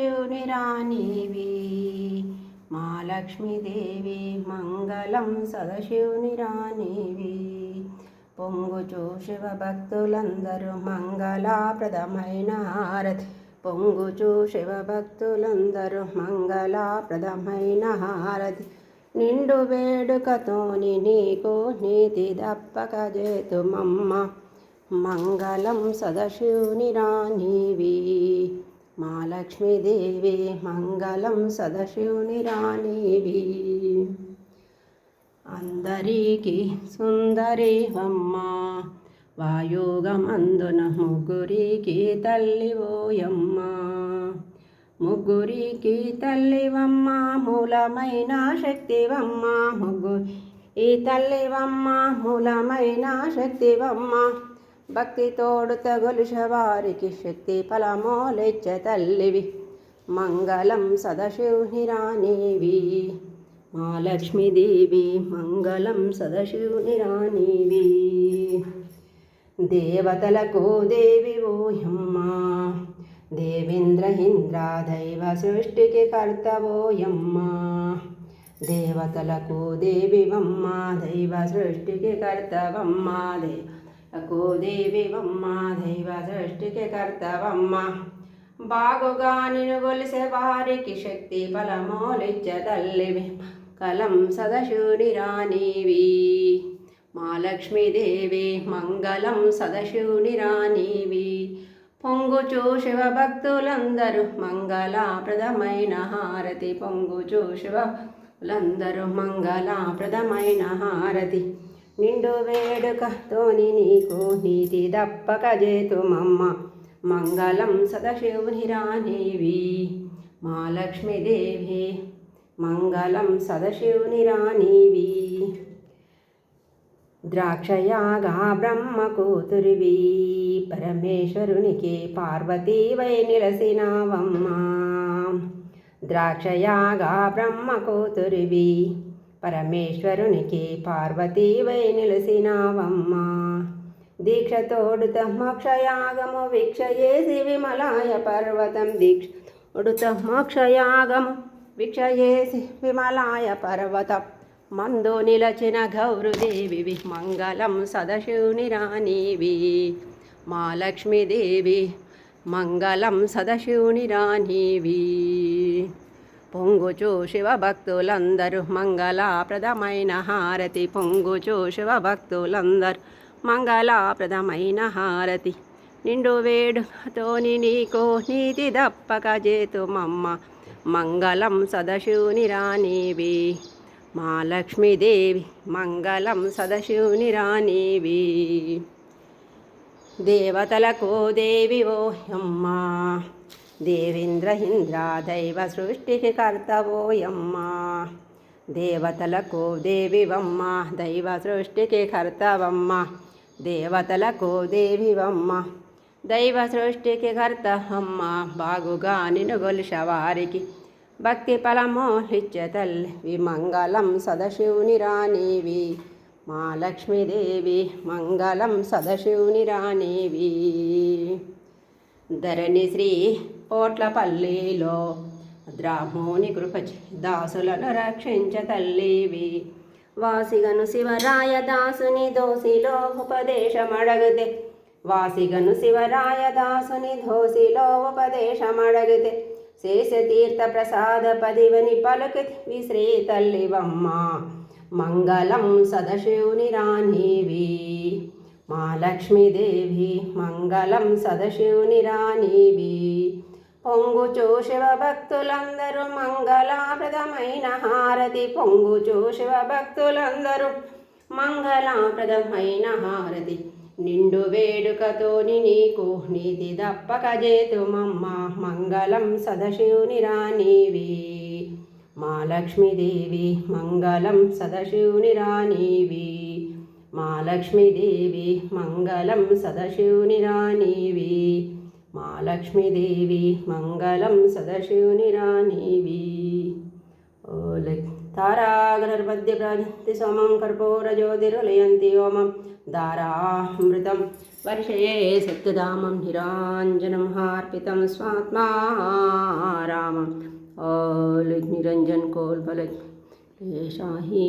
శివుని రాణివి. మా లక్ష్మీదేవి మంగళం సదశివుని రాణివి. పొంగుచు శివ భక్తులందరూ మంగళాప్రదమైన హారతి. పొంగుచు శివ భక్తులందరూ మంగళాప్రదమైన హారతి. నిండు వేడుకతోని నీకు నీతి దప్పక చేతుమమ్మ. మంగళం సదశివుని రాణివి. మా లక్ష్మీదేవి మంగళం సదశివుని రాణివి అందరికీ సుందరివమ్మ వాయుగమందున ముగ్గురికి తల్లి ఓయమ్మ. ముగ్గురికి తల్లివమ్మ మూలమైన శక్తివమ్మ ముగ్గురు ఈ తల్లివమ్మ మూలమైన శక్తివమ్మ భక్తి తోడు తగులుష శక్తి ఫలమోలెచ్చ తల్లివి. మంగళం సదశివునిరాణీవి మా లక్ష్మీదేవి మంగళం సదశివునిరాణీవి దేవతలకు దేవి ఓయమ్మ. దేవేంద్ర ఇంద్ర దైవ సృష్టికి కర్తవోయమ్మ దేవతలకు దేవివమ్మ దైవ సృష్టికి కర్తవమ్మ దేవ దేవివమ్మ దైవ సృష్టికి కర్తవమ్మ. బాగుగా నిన్ను గొలిసే వారికి శక్తి ఫలమోలిచ్చ తల్లివి. కలం సదశివుని రాణివి. మా లక్ష్మీదేవి మంగళం సదశివుని రాణివి. పొంగుచూ శివభక్తులందరూ మంగళాప్రదమైన హారతి. పొంగుచూ శివలందరూ మంగళాప్రదమైన హారతి. నిండు వేడుకతోని నీకు నీతి దప్పక జేతుమమ్మ మంగళం సదశివునిరానేవి. మా లక్ష్మీదేవి మంగళం సదశివునిరానివి. ద్రాక్షయాగా బ్రహ్మ కూతురివి. పరమేశ్వరునికి పార్వతీవై నిలసినావమ్మా. ద్రాక్షయాగా బ్రహ్మ కూతురివి. పరమేశ్వరునికి పార్వతీవై నిలసినావమ్మా. దీక్షతోడు మోక్షయాగము వీక్షయేసి విమలాయ పర్వతం. దీక్ష తోడుత మోక్షయాగము వీక్షయేసి విమలాయ పర్వతం. మందు నిలచిన గౌరుదేవి మంగళం సదశివుని రాణివి మా లక్ష్మీదేవి మంగళం సదశివుని రాణివి పొంగుచు శివభక్తులందరూ మంగళప్రదమైన హారతి. పొంగుచు శివభక్తులందరూ మంగళప్రదమైన హారతి. నిండు వేడుకతోని నీకు నీతి దప్పక చేతుమమ్మ. మంగళం సదశివుని రాణివి. మా లక్ష్మీదేవి మంగళం సదశివుని రాణివి. దేవతలకు దేవి ఓయమ్మ దేవేంద్ర దైవ సృష్టికి కర్తవోయమ్మ. దేవతలకు దేవివమ్మ. దైవ సృష్టికి కర్తవమ్మ దేవతలకు దేవివమ్మ. దైవ సృష్టికి కర్త అమ్మ బాగుగా నిన్ను వారికి భక్తి ఫలమోలిచ్చ తల్లి మంగళం సదశివుని రాణివి. మా లక్ష్మీదేవి మంగళం సదశివుని రాణివి. ధరణి శ్రీ పోట్లపల్లిలో ద్రామోని కృపచి దాసులను రక్షించ తల్లివి వాసిగను శివరాయ దాసుని దోసిలో ఉపదేశమడగతే. వాసిగను శివరాయ దాసుని దోసిలో ఉపదేశమడగతే. శేషతీర్థ ప్రసాద పదివని పలుకుతి శ్రీ తల్లివమ్మ మంగళం సదశివుని రాణివి. మా లక్ష్మీదేవి మంగళం సదశివుని రాణివి. పొంగుచూ శివభక్తులందరూ మంగళాప్రదమైన హారతి. పొంగుచూ శివభక్తులందరూ మంగళాప్రదమైన హారతి. నిండు వేడుకతోని నీకు నీతి దప్పక జేతుమమ్మ మంగళం సదశివుని రాణివి మా లక్ష్మీదేవి మంగళం సదశివుని రాణివి మా లక్ష్మీదేవి మంగళం సదశివుని రాణివి మా లక్ష్మీదేవి మంగళం సదశివునిరాణీవి ఓ తారాగణర్పద్య ప్రాజంతి సోమం కర్పూరజ్యోతిరులయంతి ఓమం దారామృతం వర్షయే సత్యదామం నిరాంజనం హార్పితం స్వాత్మా రామం ఓ నిరంజన్ కోల్పల शाही